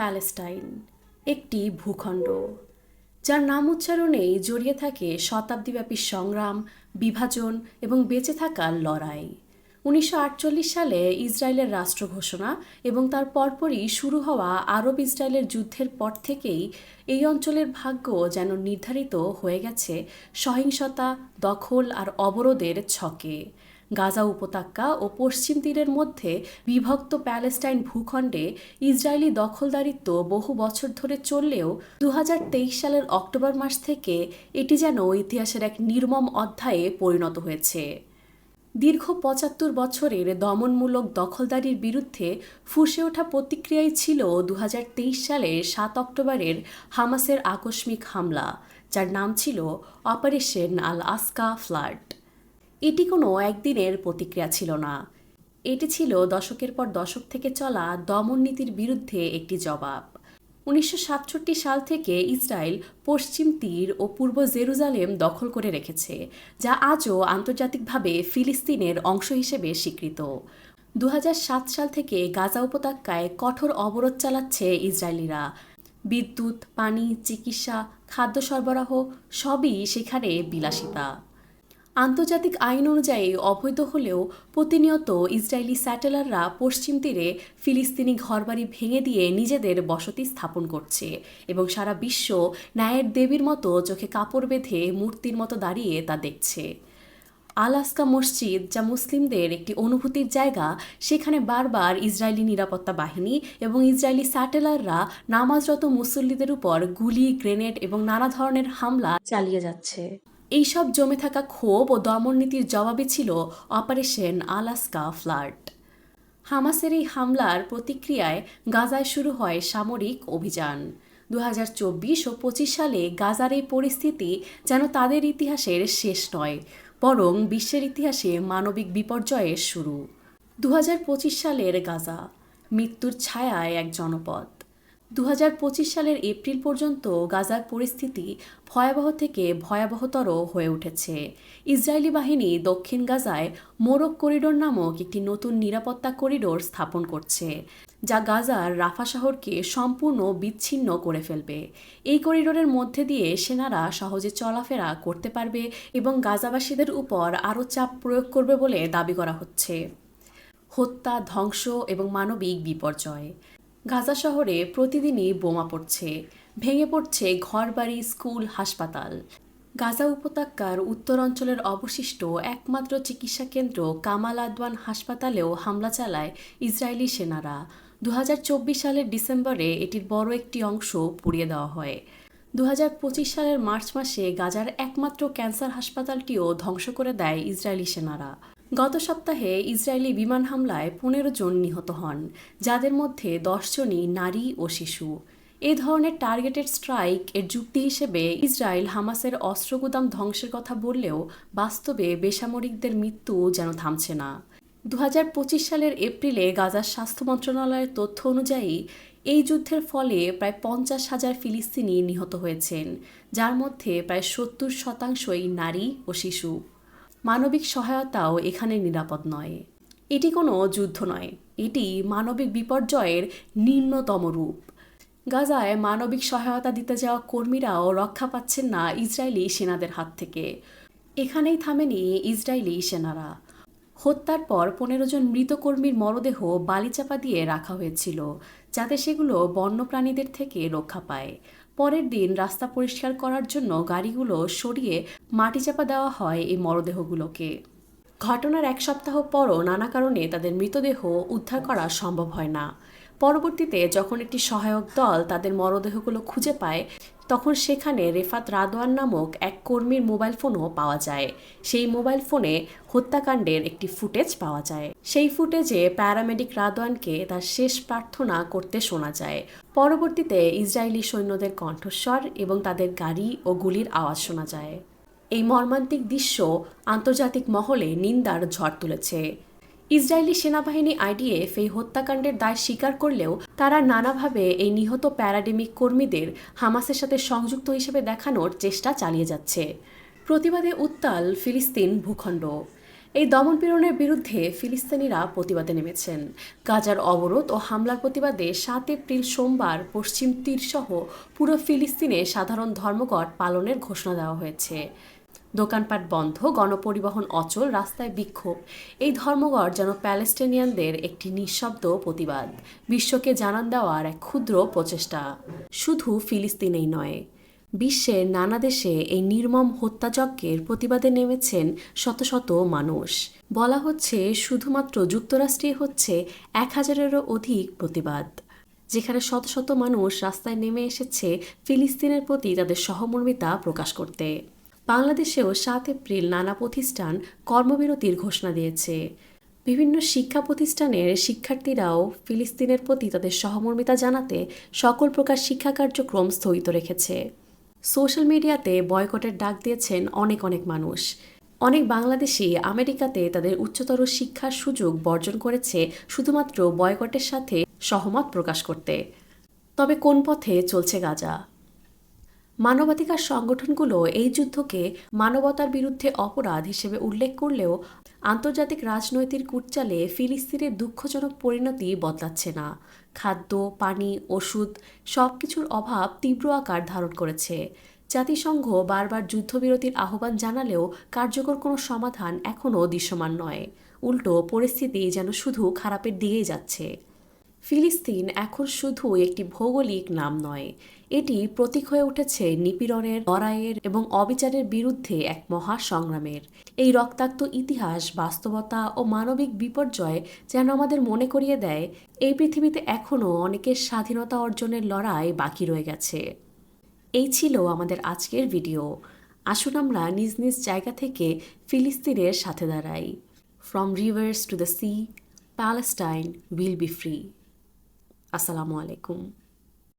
Palestine, একটি ভূখণ্ড, যার নাম উচ্চারণেই জড়িয়ে থাকে শতাব্দীব্যাপী সংগ্রাম, বিভাজন এবং বেঁচে থাকার লড়াই। উনিশশো আটচল্লিশ সালে ইসরায়েলের রাষ্ট্র ঘোষণা এবং তার পরপরই শুরু হওয়া আরব ইসরায়েলের যুদ্ধের পর থেকেই এই অঞ্চলের ভাগ্য যেন নির্ধারিত হয়ে গেছে সহিংসতা, দখল আর অবরোধের ছকে। গাজা উপত্যকা ও পশ্চিম তীরের মধ্যে বিভক্ত প্যালেস্টাইন ভূখণ্ডে ইসরায়েলি দখলদারিত্ব বহু বছর ধরে চললেও দু হাজার তেইশ সালের অক্টোবর মাস থেকে এটি যেন ইতিহাসের এক নির্মম অধ্যায়ে পরিণত হয়েছে। দীর্ঘ পঁচাত্তর বছরের দমনমূলক দখলদারির বিরুদ্ধে ফুসে ওঠা প্রতিক্রিয়াই ছিল দু হাজার তেইশ সালের সাত অক্টোবরের হামাসের আকস্মিক হামলা, যার নাম ছিল অপারেশন আল আসকা ফ্লাড। এটি কোনো একদিনের প্রতিক্রিয়া ছিল না। এটি ছিল দশকের পর দশক থেকে চলা দমন নীতির বিরুদ্ধে একটি জবাব। উনিশশো সাতষট্টি সাল থেকে ইসরায়েল পশ্চিম তীর ও পূর্ব জেরুজালেম দখল করে রেখেছে, যা আজও আন্তর্জাতিকভাবে ফিলিস্তিনের অংশ হিসেবে স্বীকৃত। দু হাজার সাত সাল থেকে গাজা উপত্যকায় কঠোর অবরোধ চালাচ্ছে ইসরায়েলিরা। বিদ্যুৎ, পানি, চিকিৎসা, খাদ্য সরবরাহ সবই সেখানে বিলাসিতা। আন্তর্জাতিক আইন অনুযায়ী অবৈধ হলেও প্রতিনিয়ত ইসরায়েলি স্যাটেলাররা পশ্চিম তীরে ফিলিস্তিনি ঘরবাড়ি ভেঙে দিয়ে নিজেদের বসতি স্থাপন করছে এবং সারা বিশ্ব ন্যায়ের দেবীর মতো চোখে কাপড় বেঁধে মূর্তির মতো দাঁড়িয়ে তা দেখছে। আলাস্কা মসজিদ, যা মুসলিমদের একটি অনুভূতির জায়গা, সেখানে বারবার ইসরায়েলি নিরাপত্তা বাহিনী এবং ইসরায়েলি স্যাটেলাররা নামাজরত মুসল্লিদের উপর গুলি, গ্রেনেড এবং নানা ধরনের হামলা চালিয়ে যাচ্ছে। এইসব জমে থাকা ক্ষোভ ও দমননীতির জবাবে ছিল অপারেশন আলাস্কা ফ্লাড। হামাসের এই হামলার প্রতিক্রিয়ায় গাজায় শুরু হয় সামরিক অভিযান। দু হাজার চব্বিশ ও পঁচিশ সালে গাজার এই পরিস্থিতি যেন তাদের ইতিহাসের শেষ নয়, বরং বিশ্বের ইতিহাসে মানবিক বিপর্যয়ের শুরু। দু হাজার পঁচিশ সালের গাজা, মৃত্যুর ছায়ায় এক জনপদ। দু হাজার পঁচিশ সালের এপ্রিল পর্যন্ত গাজার পরিস্থিতি ভয়াবহ থেকে ভয়াবহতর হয়ে উঠেছে। ইসরায়েলি বাহিনী দক্ষিণ গাজায় মোরক করিডোর নামক একটি নতুন নিরাপত্তা করিডোর স্থাপন করছে, যা গাজার রাফা শহরকে সম্পূর্ণ বিচ্ছিন্ন করে ফেলবে। এই করিডোরের মধ্যে দিয়ে সেনারা সহজে চলাফেরা করতে পারবে এবং গাজাবাসীদের উপর আরও চাপ প্রয়োগ করবে বলে দাবি করা হচ্ছে। হত্যা, ধ্বংস এবং মানবিক বিপর্যয়। গাজা শহরে প্রতিদিনই বোমা পড়ছে। ভেঙে পড়ছে ঘরবাড়ি, স্কুল, হাসপাতাল। গাজা উপত্যকার উত্তর অঞ্চলের অবশিষ্ট একমাত্র চিকিৎসা কেন্দ্র কামাল আদওয়ান হাসপাতালেও হামলা চালায় ইসরায়েলি সেনারা। দু হাজার চব্বিশ সালের ডিসেম্বরে এটির বড় একটি অংশ পুড়িয়ে দেওয়া হয়। দু হাজার পঁচিশ সালের মার্চ মাসে গাজার একমাত্র ক্যান্সার হাসপাতালটিও ধ্বংস করে দেয় ইসরায়েলি সেনারা। গত সপ্তাহে ইসরায়েলি বিমান হামলায় পনেরো জন নিহত হন, যাদের মধ্যে দশজনই নারী ও শিশু। এ ধরনের টার্গেটেড স্ট্রাইক এর যুক্তি হিসেবে ইসরায়েল হামাসের অস্ত্রগুদাম ধ্বংসের কথা বললেও বাস্তবে বেসামরিকদের মৃত্যু যেন থামছে না। দু হাজার পঁচিশ সালের এপ্রিলে গাজার স্বাস্থ্য মন্ত্রণালয়ের তথ্য অনুযায়ী, এই যুদ্ধের ফলে প্রায় পঞ্চাশ হাজার ফিলিস্তিনি নিহত হয়েছেন, যার মধ্যে প্রায় সত্তর শতাংশই নারী ও শিশু। মানবিক সহায়তাও এখানে নিরাপদ নয়। এটি কোনো যুদ্ধ নয়, এটি মানবিক বিপর্যয়ের নিম্নতম রূপ। গাজায় মানবিক সহায়তা দিতে যাওয়া কর্মীরাও রক্ষা পাচ্ছেন না ইসরায়েলি সেনাদের হাত থেকে। এখানেই থামেনি ইসরায়েলি সেনারা। হত্যার পর পনেরো জন মৃত কর্মীর মরদেহ বালিচাপা দিয়ে রাখা হয়েছিল, যাতে সেগুলো বন্যপ্রাণীদের থেকে রক্ষা পায়। পরের দিন রাস্তা পরিষ্কার করার জন্য গাড়িগুলো সরিয়ে মাটি চাপা দেওয়া হয় এই মরদেহগুলোকে। ঘটনার এক সপ্তাহ পরও নানা কারণে তাদের মৃতদেহ উদ্ধার করা সম্ভব হয় না। পরবর্তীতে যখন একটি সহায়ক দল তাদের মরদেহগুলো খুঁজে পায় তখন সেখানে রেফাত রাদওয়ান নামক এক কর্মীর মোবাইল ফোনও পাওয়া যায়। সেই মোবাইল ফোনে হত্যাকাণ্ডের একটি ফুটেজ পাওয়া যায়। সেই ফুটেজে প্যারামেডিক রাদওয়ানকে তার শেষ প্রার্থনা করতে শোনা যায়। পরবর্তীতে ইসরায়েলি সৈন্যদের কণ্ঠস্বর এবং তাদের গাড়ি ও গুলির আওয়াজ শোনা যায়। এই মর্মান্তিক দৃশ্য আন্তর্জাতিক মহলে নিন্দার ঝড় তুলেছে। ইসরায়েলি সেনাবাহিনী আইডিএফ এই হত্যাকাণ্ডের দায় স্বীকার করলেও তারা নানাভাবে এই নিহত প্যারাডেমিক কর্মীদের হামাসের সাথে সংযুক্ত হিসেবে দেখানোর চেষ্টা চালিয়ে যাচ্ছে। প্রতিবাদে উত্তাল ফিলিস্তিন ভূখণ্ড। এই দমনপীড়নের বিরুদ্ধে ফিলিস্তিনিরা প্রতিবাদে নেমেছেন। গাজার অবরোধ ও হামলার প্রতিবাদে সাত এপ্রিল সোমবার পশ্চিম তীরসহ পুরো ফিলিস্তিনে সাধারণ ধর্মঘট পালনের ঘোষণা দেওয়া হয়েছে। দোকানপাট বন্ধ, গণপরিবহন অচল, রাস্তায় বিক্ষোভ। এই ধর্মঘট যেন প্যালেস্টিনিয়ানদের একটি নিঃশব্দ প্রতিবাদ। বিশ্বকে জানান দেওয়ার এক ক্ষুদ্র প্রচেষ্টা। শুধু ফিলিস্তিনেই নয় বিশ্বের নানা দেশে এই নির্মম হত্যাযজ্ঞের প্রতিবাদে নেমেছেন শত শত মানুষ। বলা হচ্ছে, শুধুমাত্র যুক্তরাষ্ট্রে হচ্ছে এক হাজারেরও অধিক প্রতিবাদ। যেখানে শত শত মানুষ রাস্তায় নেমে এসেছে ফিলিস্তিনের প্রতি তাদের সহমর্মিতা প্রকাশ করতে। বাংলাদেশেও সাত এপ্রিল নানা প্রতিষ্ঠান কর্মবিরতির ঘোষণা দিয়েছে। বিভিন্ন শিক্ষা প্রতিষ্ঠানের শিক্ষার্থীরাও ফিলিস্তিনের প্রতি তাদের সহমর্মিতা জানাতে সকল প্রকার শিক্ষা কার্যক্রম স্থগিত রেখেছে। সোশ্যাল মিডিয়াতে বয়কটের ডাক দিয়েছেন অনেক অনেক মানুষ। অনেক বাংলাদেশি আমেরিকাতে তাদের উচ্চতর শিক্ষার সুযোগ বর্জন করেছে শুধুমাত্র বয়কটের সাথে সহমত প্রকাশ করতে। তবে কোন পথে চলছে গাজা? মানবাধিকার সংগঠনগুলো এই যুদ্ধকে মানবতার বিরুদ্ধে অপরাধ হিসেবে উল্লেখ করলেও আন্তর্জাতিক রাজনৈতিক কুটচালে ফিলিস্তিনের দুঃখজনক পরিণতি বদলাচ্ছে না। খাদ্য, পানি, ওষুধ সব কিছুর অভাব তীব্র আকার ধারণ করেছে। জাতিসংঘ বারবার যুদ্ধবিরতির আহ্বান জানালেও কার্যকর কোনো সমাধান এখনও দৃশ্যমান নয়। উল্টো পরিস্থিতি যেন শুধু খারাপের দিকেই যাচ্ছে। ফিলিস্তিন এখন শুধু একটি ভৌগোলিক নাম নয় এটি প্রতীক হয়ে উঠেছে নিপীড়নের, লড়াইয়ের এবং অবিচারের বিরুদ্ধে এক মহা সংগ্রামের এই রক্তাক্ত ইতিহাস, বাস্তবতা ও মানবিক বিপর্যয় যেন আমাদের মনে করিয়ে দেয়, এই পৃথিবীতে এখনও অনেকের স্বাধীনতা অর্জনের লড়াই বাকি রয়ে গেছে। এই ছিল আমাদের আজকের ভিডিও। আসুন আমরা নিজ নিজ জায়গা থেকে ফিলিস্তিনের সাথে দাঁড়াই। From rivers to the sea Palestine will be free আসসালামু আলাইকুম।